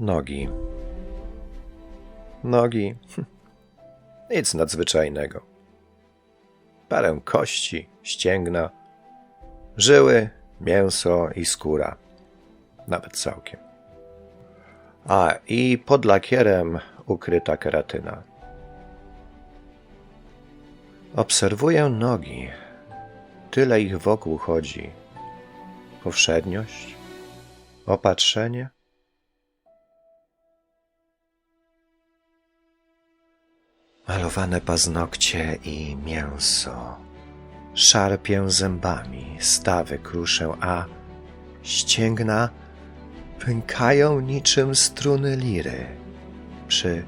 Nogi. Nogi. Nic nadzwyczajnego. Parę kości, ścięgna, żyły, mięso i skóra. Nawet całkiem. A i pod lakierem ukryta keratyna. Obserwuję nogi. Tyle ich wokół chodzi. Powszedniość? Opatrzenie? Malowane paznokcie i mięso. Szarpię zębami, stawy kruszę, a ścięgna pękają niczym struny liry przy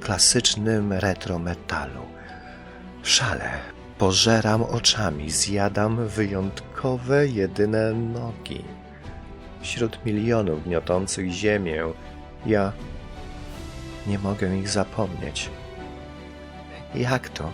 klasycznym retro metalu. W szale pożeram oczami, zjadam wyjątkowe, jedyne nogi. Wśród milionów gniotących ziemię, ja nie mogę ich zapomnieć. Jak to?